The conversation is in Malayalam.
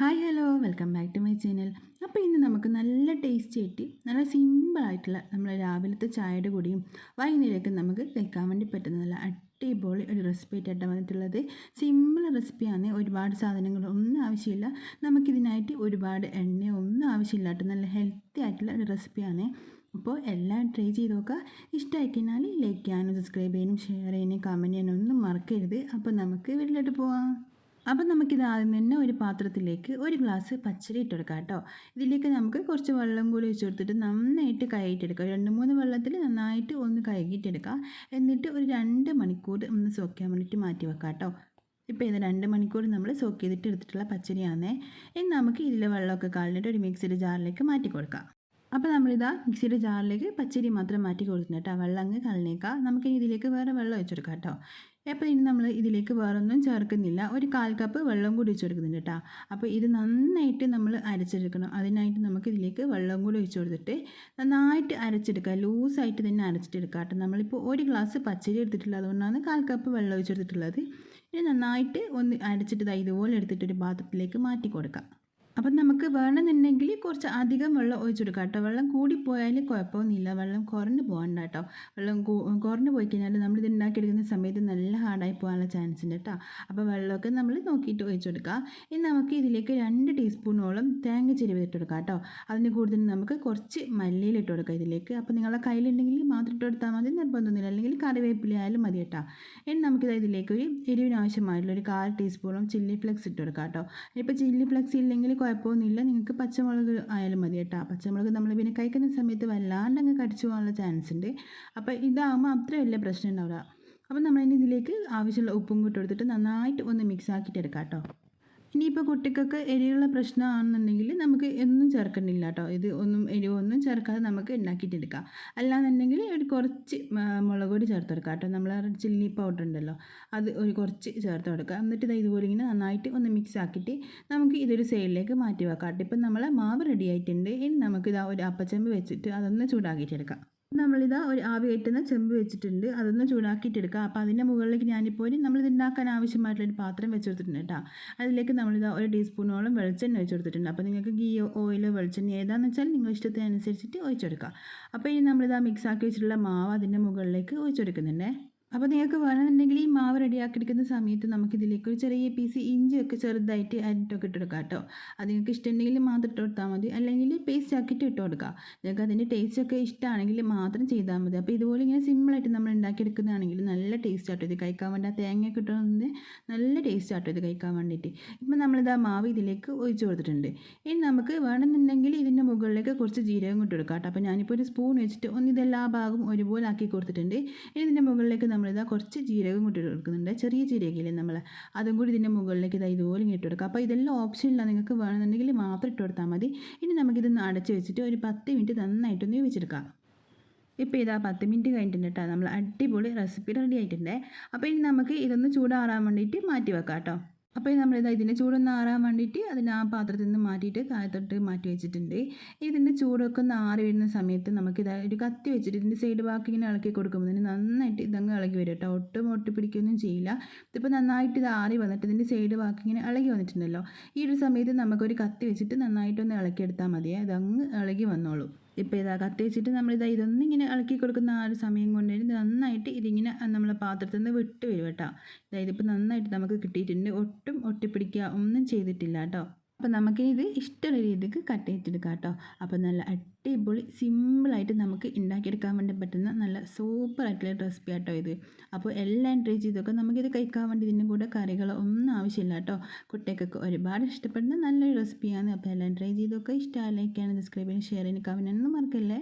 Hi hello welcome back to my channel. അപ്പോൾ ഇന്ന് നമുക്ക് നല്ല ടേസ്റ്റി ആയിട്ട് നല്ല സിമ്പിളായിട്ടുള്ള നമ്മൾ രാവിലത്തെ ചായയുടെ കൂടിയും വൈകുന്നേരമൊക്കെ നമുക്ക് കഴിക്കാൻ വേണ്ടി പറ്റുന്ന നല്ല അടിപൊളി ഒരു റെസിപ്പി ആയിട്ടാണ് വന്നിട്ടുള്ളത്. സിമ്പിൾ റെസിപ്പിയാണ് ഒരുപാട് സാധനങ്ങളൊന്നും ആവശ്യമില്ല. നമുക്കിതിനായിട്ട് ഒരുപാട് എണ്ണ ഒന്നും ആവശ്യമില്ലാട്ട് നല്ല ഹെൽത്തി ആയിട്ടുള്ള ഒരു റെസിപ്പിയാണ് അപ്പോൾ എല്ലാം ട്രൈ ചെയ്ത് നോക്കുക. ഇഷ്ടമായി കഴിഞ്ഞാൽ ലൈക്ക് ചെയ്യാനും സബ്സ്ക്രൈബ് ചെയ്യാനും ഷെയർ ചെയ്യാനും കമന്റ് ചെയ്യാനും ഒന്നും മറക്കരുത്. അപ്പോൾ നമുക്ക് വീട്ടിലോട്ട് പോവാം. അപ്പം നമുക്കിത് ആദ്യം തന്നെ ഒരു പാത്രത്തിലേക്ക് ഒരു ഗ്ലാസ് പച്ചരി ഇട്ടെടുക്കാം കേട്ടോ. ഇതിലേക്ക് നമുക്ക് കുറച്ച് വെള്ളം കൂടി ഒഴിച്ച് കൊടുത്തിട്ട് നന്നായിട്ട് കഴുകിയിട്ടെടുക്കുക രണ്ട് മൂന്ന് വെള്ളത്തിൽ നന്നായിട്ട് ഒന്ന് കഴുകിയിട്ടെടുക്കുക എന്നിട്ട് ഒരു രണ്ട് മണിക്കൂർ ഒന്ന് സോക്കാൻ വേണ്ടിയിട്ട് മാറ്റി വെക്കാം കേട്ടോ. ഇപ്പോൾ ഇത് രണ്ട് മണിക്കൂർ നമ്മൾ സോക്ക് ചെയ്തിട്ട് എടുത്തിട്ടുള്ള പച്ചരിയാണേ ഇനി നമുക്ക് ഇതിലെ വെള്ളമൊക്കെ കളഞ്ഞിട്ട് ഒരു മിക്സിയുടെ ജാറിലേക്ക് മാറ്റി കൊടുക്കാം. അപ്പോൾ നമ്മളിതാ മിക്സിയുടെ ജാറിലേക്ക് പച്ചരി മാത്രം മാറ്റി കൊടുത്തിട്ടുണ്ട് കേട്ടോ. വെള്ളം അങ്ങ് കളഞ്ഞേക്കാം നമുക്കിനി ഇതിലേക്ക് വേറെ വെള്ളം ഒഴിച്ചെടുക്കാം കേട്ടോ. അപ്പോൾ ഇനി നമ്മൾ ഇതിലേക്ക് വേറൊന്നും ചേർക്കുന്നില്ല. ഒരു കാൽ കപ്പ് വെള്ളം കൂടി ഒഴിച്ച് കൊടുക്കുന്നുണ്ട് കേട്ടോ. അപ്പോൾ ഇത് നന്നായിട്ട് നമ്മൾ അരച്ചെടുക്കണം. അതിനായിട്ട് നമുക്ക് ഇതിലേക്ക് വെള്ളം കൂടി ഒഴിച്ച് കൊടുത്തിട്ട് നന്നായിട്ട് അരച്ചെടുക്കുക. ലൂസായിട്ട് തന്നെ അരച്ചിട്ടെടുക്കുക കേട്ടോ. നമ്മളിപ്പോൾ ഒരു ഗ്ലാസ് പച്ചരി എടുത്തിട്ടുള്ളത് അതുകൊണ്ടാണ് കാൽ കപ്പ് വെള്ളം ഒഴിച്ചെടുത്തിട്ടുള്ളത്. ഇനി നന്നായിട്ട് ഒന്ന് അരച്ചിട്ട് ഇതുപോലെ എടുത്തിട്ട് ഒരു പാത്രത്തിലേക്ക് മാറ്റി കൊടുക്കാം അപ്പം നമുക്ക് വേണമെന്നുണ്ടെങ്കിൽ കുറച്ച് അധികം വെള്ളം ഒഴിച്ചു കൊടുക്കാം കേട്ടോ. വെള്ളം കൂടിപ്പോയാൽ കുഴപ്പമൊന്നുമില്ല. വെള്ളം കുറഞ്ഞു പോകണ്ട കേട്ടോ. വെള്ളം കുറഞ്ഞു പോയി കഴിഞ്ഞാൽ നമ്മൾ ഇത് ഉണ്ടാക്കിയെടുക്കുന്ന സമയത്ത് നല്ല ഹാർഡായി പോകാനുള്ള ചാൻസ് ഉണ്ട് കേട്ടോ. അപ്പോൾ വെള്ളമൊക്കെ നമ്മൾ നോക്കിയിട്ട് ഒഴിച്ചു കൊടുക്കുക ഇനി നമുക്ക് ഇതിലേക്ക് രണ്ട് ടീസ്പൂണോളം തേങ്ങ ചിരവ് ഇട്ട് കേട്ടോ. അതിന് കൂടുതൽ നമുക്ക് കുറച്ച് മല്ലിയിൽ ഇട്ട് കൊടുക്കാം ഇതിലേക്ക്. അപ്പോൾ നിങ്ങളുടെ കയ്യിലുണ്ടെങ്കിൽ മാത്രം ഇട്ട് കൊടുത്താൽ മതി. നിർബന്ധമൊന്നുമില്ല. അല്ലെങ്കിൽ കറിവേപ്പില ആയാലും മതി കേട്ടോ. ഇനി നമുക്കിത് ഇതിലേക്ക് ഒരു എരിവിനാവശ്യമായിട്ടുള്ള ഒരു കാൽ ടീസ്പൂണും ചില്ലി ഫ്ലെക്സ് ഇട്ട് കൊടുക്കാം കേട്ടോ. ഇപ്പോൾ ചില്ലി ഫ്ലെക്സ് ഇല്ലെങ്കിൽ കുഴപ്പമൊന്നുമില്ല നിങ്ങൾക്ക് പച്ചമുളക് ആയാലും മതി കേട്ടോ. പച്ചമുളക് നമ്മൾ പിന്നെ കഴിക്കുന്ന സമയത്ത് വല്ലാണ്ട് അങ്ങ് കടിച്ചു പോകാനുള്ള ചാൻസ് ഉണ്ട്. അപ്പോൾ ഇതാകുമ്പോൾ അത്ര വലിയ പ്രശ്നം ഉണ്ടാവില്ല. അപ്പോൾ നമ്മളിനി ഇതിലേക്ക് ആവശ്യമുള്ള ഉപ്പും കൂട്ടി കൊടുത്തിട്ട് നന്നായിട്ട് ഒന്ന് മിക്സ് ആക്കിയിട്ട് എടുക്കാം കേട്ടോ. ഇനിയിപ്പോൾ കുട്ടിക്കൊക്കെ എരിവുള്ള പ്രശ്നമാണെന്നുണ്ടെങ്കിൽ നമുക്ക് ഒന്നും ചേർക്കണ്ടില്ല കേട്ടോ ഇത് ഒന്നും എരിവൊന്നും ചേർക്കാതെ നമുക്ക് ഉണ്ടാക്കിയിട്ടെടുക്കാം അല്ലാന്നുണ്ടെങ്കിൽ ഒരു കുറച്ച് മുളക് പൊടി ചേർത്ത് കൊടുക്കാം കേട്ടോ. നമ്മൾ ചില്ലി പൗഡർ ഉണ്ടല്ലോ അത് ഒരു കുറച്ച് ചേർത്ത് കൊടുക്കുക എന്നിട്ട് ഇത് ഇതുപോലെ ഇങ്ങനെ നന്നായിട്ട് ഒന്ന് മിക്സ് ആക്കിയിട്ട് നമുക്ക് ഇതൊരു സൈഡിലേക്ക് മാറ്റി വെക്കാം കേട്ടോ. ഇപ്പം നമ്മളെ മാവ് റെഡി ആയിട്ടുണ്ട്. ഇനി നമുക്കിതാ ഒരു അപ്പച്ചമ്പ് വെച്ചിട്ട് അതൊന്ന് ചൂടാക്കിയിട്ടെടുക്കാം. നമ്മളിതാ ഒരു ആവി കയറ്റുന്ന ചെമ്പ് വെച്ചിട്ടുണ്ട്. അതൊന്ന് ചൂടാക്കിയിട്ടെടുക്കുക അപ്പോൾ അതിന്റെ മുകളിലേക്ക് ഞാനിപ്പോൾ നമ്മൾ ഉണ്ടാക്കാൻ ആവശ്യമായിട്ടുള്ള ഒരു പാത്രം വെച്ച് കൊടുത്തിട്ടുണ്ട് കേട്ടോ. അതിലേക്ക് നമ്മളിതാ ഒരു ടീസ്പൂണോളം വെളിച്ചെണ്ണ വെച്ച് കൊടുത്തിട്ടുണ്ട്. അപ്പോൾ നിങ്ങൾക്ക് ഗീ ഓയിലോ വെളിച്ചെണ്ണ ഏതാണെന്ന് വെച്ചാൽ നിങ്ങൾ ഇഷ്ടത്തിനനുസരിച്ചിട്ട് ഒഴിച്ചെടുക്കുക അപ്പോൾ ഇനി നമ്മളിതാ മിക്സ് ആക്കി വെച്ചിട്ടുള്ള മാവ് അതിന്റെ മുകളിലേക്ക് ഒഴിച്ചെടുക്കുന്നുണ്ടേ. അപ്പോൾ നിങ്ങൾക്ക് വേണമെന്നുണ്ടെങ്കിൽ ഈ മാവ് റെഡിയാക്കിയെടുക്കുന്ന സമയത്ത് നമുക്കിതിലേക്ക് ഒരു ചെറിയ പീസ് ഇഞ്ചിയൊക്കെ ചെറുതായിട്ട് അരിട്ടൊക്കെ ഇട്ടെടുക്കാം കേട്ടോ. അത് നിങ്ങൾക്ക് ഇഷ്ടമുണ്ടെങ്കിൽ മാത്രം ഇട്ട് കൊടുത്താൽ മതി. അല്ലെങ്കിൽ പേസ്റ്റ് ആക്കിയിട്ട് ഇട്ട് കൊടുക്കുക നിങ്ങൾക്ക് അതിന്റെ ടേസ്റ്റൊക്കെ ഇഷ്ടമാണെങ്കിൽ മാത്രം ചെയ്താൽ മതി. അപ്പോൾ ഇതുപോലെ ഇങ്ങനെ സിമ്പിളായിട്ട് നമ്മൾ ഉണ്ടാക്കിയെടുക്കുന്നതാണെങ്കിൽ നല്ല ടേസ്റ്റ് ആട്ടോ ഇത്. കഴിക്കാൻ വേണ്ടി ആ തേങ്ങ കിട്ടുന്നത് നല്ല ടേസ്റ്റ് ആട്ടോ ഇത് കഴിക്കാൻ വേണ്ടിയിട്ട്. ഇപ്പം നമ്മളിത് ആ മാവ് ഇതിലേക്ക് ഒഴിച്ചു കൊടുത്തിട്ടുണ്ട്. ഇനി നമുക്ക് വേണമെന്നുണ്ടെങ്കിൽ ഇതിന്റെ മുകളിലേക്ക് കുറച്ച് ജീരകം ഇട്ട് കൊടുക്കാം കേട്ടോ. അപ്പോൾ ഞാനിപ്പോൾ ഒരു സ്പൂൺ വെച്ചിട്ട് ഒന്ന് ഇതെല്ലാ ഭാഗവും ഒരുപോലെ ആക്കി കൊടുത്തിട്ടുണ്ട്. ഇനി ഇതിന്റെ മുകളിലേക്ക് നമ്മളിതാ കുറച്ച് ജീരകം കൂട്ടി കൊടുക്കുന്നുണ്ട് ചെറിയ ജീരകയില്ലേ നമ്മൾ അതും കൂടി ഇതിന്റെ മുകളിലേക്ക് ഇതാ ഇതുപോലെ ഇട്ട് കൊടുക്കുക അപ്പോൾ ഇതെല്ലാം ഓപ്ഷൻ ഓപ്ഷനില്ല നിങ്ങൾക്ക് വേണമെന്നുണ്ടെങ്കിൽ മാത്രം ഇട്ട് കൊടുത്താൽ മതി. ഇനി നമുക്കിതൊന്ന് അടച്ച് വെച്ചിട്ട് ഒരു പത്ത് മിനിറ്റ് നന്നായിട്ടൊന്ന് വേവിച്ചെടുക്കാം ഇപ്പോൾ ഇതാ പത്ത് മിനിറ്റ് കഴിഞ്ഞിട്ടുണ്ട് കേട്ടോ. നമ്മൾ അടിപൊളി റെസിപ്പി റെഡി ആയിട്ടുണ്ട്. അപ്പോൾ ഇനി നമുക്ക് ഇതൊന്ന് ചൂടാറാൻ വേണ്ടിയിട്ട് മാറ്റി വെക്കാം കേട്ടോ. അപ്പോൾ നമ്മൾ ഇതാ ഇതിന്റെ ചൂടൊന്ന് ആറാൻ വേണ്ടിയിട്ട് അതിന് ആ പാത്രത്തിൽ നിന്ന് മാറ്റിയിട്ട് കായത്തൊട്ട് മാറ്റി വെച്ചിട്ടുണ്ട്. ഇതിന്റെ ചൂടൊക്കെ ഒന്ന് ആറി വരുന്ന സമയത്ത് നമുക്ക് നമുക്കിത് ഒരു കത്തി വെച്ചിട്ട് ഇതിന്റെ സൈഡ് ബാക്കി ഇങ്ങനെ ഇളക്കി കൊടുക്കുമ്പോൾ നന്നായിട്ട് ഇതങ്ങ് ഇളകി വരും കേട്ടോ. ഒട്ടും ഒട്ടി പിടിക്കുകയൊന്നും ചെയ്യില്ല. ഇതിപ്പോൾ നന്നായിട്ട് ഇത് ആറി വന്നിട്ട് ഇതിന്റെ സൈഡ് ബാക്കി ഇങ്ങനെ ഇളകി വന്നിട്ടുണ്ടല്ലോ. ഈ ഒരു സമയത്ത് നമുക്കൊരു കത്തി വെച്ചിട്ട് നന്നായിട്ടൊന്ന് ഇളക്കിയെടുത്താൽ മതിയേ. അതങ്ങ് ഇളകി വന്നോളൂ. ഇപ്പോൾ ഇതാ കത്തി വെച്ചിട്ട് ഇതാ ഇതൊന്നും ഇങ്ങനെ ഇളക്കി കൊടുക്കുന്ന ആ ഒരു സമയം കൊണ്ട് നന്നായിട്ട് ഇതിങ്ങനെ നമ്മളെ പാത്രത്തിൽ നിന്ന് വിട്ട് വരും കേട്ടോ. അതായത് ഇപ്പോൾ നന്നായിട്ട് നമുക്ക് കിട്ടിയിട്ടുണ്ട്. ഒട്ടും ഒട്ടിപ്പിടിക്കുക ഒന്നും ചെയ്തിട്ടില്ല കേട്ടോ. അപ്പോൾ നമുക്കിനി ഇത് ഇഷ്ടമുള്ള രീതിക്ക് കട്ട് ചെയ്തെടുക്കാം കേട്ടോ. അപ്പോൾ നല്ല അടിപൊളി സിമ്പിളായിട്ട് നമുക്ക് ഉണ്ടാക്കിയെടുക്കാൻ വേണ്ടി പറ്റുന്ന നല്ല സൂപ്പർ ആയിട്ടുള്ള റെസിപ്പി ആട്ടോ ഇത്. അപ്പോൾ എല്ലാം ട്രൈ ചെയ്തൊക്കെ നമുക്കിത് കഴിക്കാൻ വേണ്ടി ഇതിന്റെ കൂടെ കറികളോ ഒന്നും ആവശ്യമില്ല കേട്ടോ. കുട്ടികൾക്കൊക്കെ ഒരുപാട് ഇഷ്ടപ്പെടുന്ന നല്ലൊരു റെസിപ്പിയാണ് അപ്പോൾ എല്ലാം ട്രൈ ചെയ്തൊക്കെ ഇഷ്ടമായി ലൈക്കാണ് സബ്സ്ക്രൈബ് ചെയ്യാൻ ഷെയർ കമന്റ് ഒന്നും മറക്കല്ലേ?